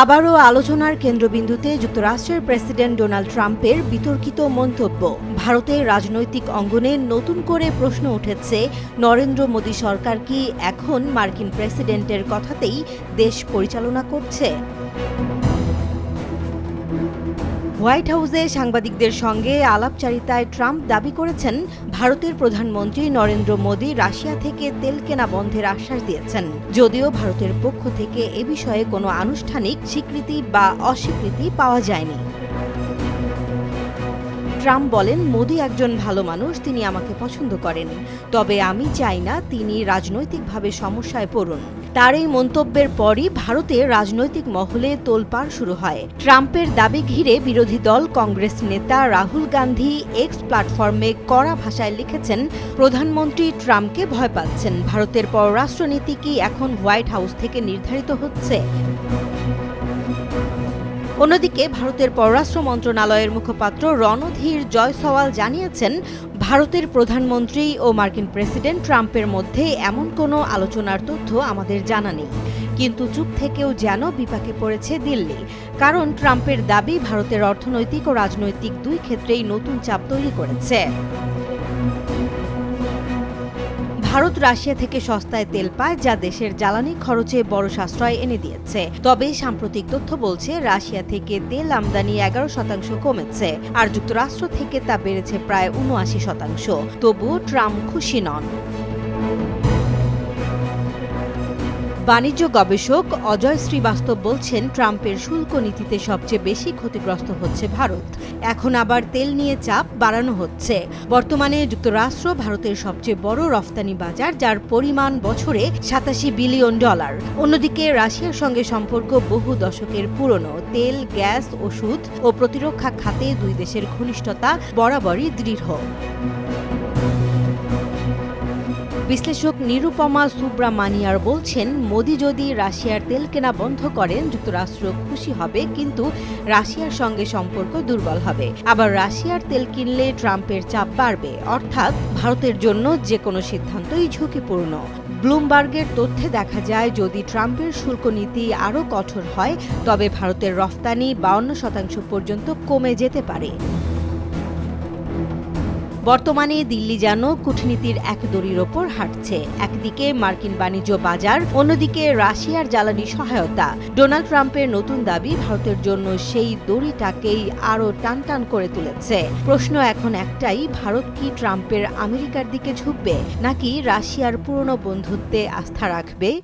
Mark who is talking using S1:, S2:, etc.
S1: আবারও আলোচনার কেন্দ্রবিন্দুতে যুক্তরাষ্ট্রের প্রেসিডেন্ট ডোনাল্ড ট্রাম্পের বিতর্কিত মন্তব্য। ভারতের রাজনৈতিক অঙ্গনে নতুন করে প্রশ্ন উঠেছে, নরেন্দ্র মোদী সরকার কি এখন মার্কিন প্রেসিডেন্টের কথাতেই দেশ পরিচালনা করছে? হোয়াইট হাউসে সাংবাদিকদের সঙ্গে আলাপচারিতায় ট্রাম্প দাবি করেছেন, ভারতের প্রধানমন্ত্রী নরেন্দ্র মোদী রাশিয়া থেকে তেল কেনা বন্ধের আশ্বাস দিয়েছেন। যদিও ভারতের পক্ষ থেকে এ বিষয়ে কোনো আনুষ্ঠানিক স্বীকৃতি বা অস্বীকৃতি পাওয়া যায়নি। ট্রাম্প বলেন, মোদী একজন ভালো মানুষ, তিনি আমাকে পছন্দ করেন। তবে আমি চাই না তিনি রাজনৈতিকভাবে সমস্যায় পড়ুন। তার এই মন্তব্যের পরই ভারতে রাজনৈতিক মহলে তোলপাড় শুরু হয়। ট্রাম্পের দাবি ঘিরে বিরোধী দল কংগ্রেস নেতা রাহুল গান্ধী এক্স প্ল্যাটফর্মে কড়া ভাষায় লিখেছেন, প্রধানমন্ত্রী ট্রাম্পকে ভয় পাচ্ছেন। ভারতের পররাষ্ট্রনীতি কি এখন হোয়াইট হাউস থেকে নির্ধারিত হচ্ছে? অন্যদিকে ভারতের পররাষ্ট্র মন্ত্রণালয়ের মুখপাত্র রণধীর জয়সওয়াল জানিয়েছেন, ভারতের প্রধানমন্ত্রী ও মার্কিন প্রেসিডেন্ট ট্রাম্পের মধ্যে এমন কোনো আলোচনার তথ্য আমাদের জানা নেই। কিন্তু চুপ থেকেও যেন বিপাকে পড়েছে দিল্লি। কারণ ট্রাম্পের দাবি ভারতের অর্থনৈতিক ও রাজনৈতিক দুই ক্ষেত্রেই নতুন চাপ তৈরি করেছে। ভারত রাশিয়া থেকে সস্তায় তেল পায়, যা দেশের জ্বালানি খরচে বড় সাশ্রয় এনে দিয়েছে। তবে সাম্প্রতিক তথ্য বলছে, রাশিয়া থেকে তেল আমদানি এগারো শতাংশ কমেছে, আর যুক্তরাষ্ট্র থেকে তা বেড়েছে প্রায় উনআশি শতাংশ। তবুও ট্রাম্প খুশি নন। বাণিজ্য গবেষক অজয় শ্রীবাস্তব বলছেন, ট্রাম্পের শুল্ক নীতিতে সবচেয়ে বেশি ক্ষতিগ্রস্ত হচ্ছে ভারত। এখন আবার তেল নিয়ে চাপ বাড়ানো হচ্ছে। বর্তমানে যুক্তরাষ্ট্র ভারতের সবচেয়ে বড় রফতানি বাজার, যার পরিমাণ বছরে সাতাশি বিলিয়ন ডলার। অন্যদিকে রাশিয়ার সঙ্গে সম্পর্ক বহু দশকের পুরনো। তেল, গ্যাস, ওষুধ ও প্রতিরক্ষা খাতে দুই দেশের ঘনিষ্ঠতা বরাবরই দৃঢ়। বিশ্লেষক নিরুপমা সুব্রামানিয়ার বলছেন, মোদি যদি রাশিয়ার তেল কেনা বন্ধ করেন, যুক্তরাষ্ট্র খুশি হবে, কিন্তু রাশিয়ার সঙ্গে সম্পর্ক দুর্বল হবে। আবার রাশিয়ার তেল কিনলে ট্রাম্পের চাপ বাড়বে। অর্থাৎ ভারতের জন্য যে কোনো সিদ্ধান্তই ঝুঁকিপূর্ণ। ব্লুমবার্গের তথ্যে দেখা যায়, যদি ট্রাম্পের শুল্ক নীতি আরও কঠোর হয়, তবে ভারতের রফতানি বাউন্ন শতাংশ পর্যন্ত কমে যেতে পারে। বর্তমানে দিল্লি যেন কূটনীতির এক দড়ির ওপর হাঁটছে। একদিকে মার্কিন বাণিজ্য বাজার, অন্যদিকে রাশিয়ার জ্বালানি সহায়তা। ডোনাল্ড ট্রাম্পের নতুন দাবি, ভারতের জন্য সেই দড়িটাকেই আরও টানটান করে তুলেছে। প্রশ্ন এখন একটাই, ভারত কি ট্রাম্পের আমেরিকার দিকে ঝুঁকবে, নাকি রাশিয়ার পুরনো বন্ধুত্বে আস্থা রাখবে?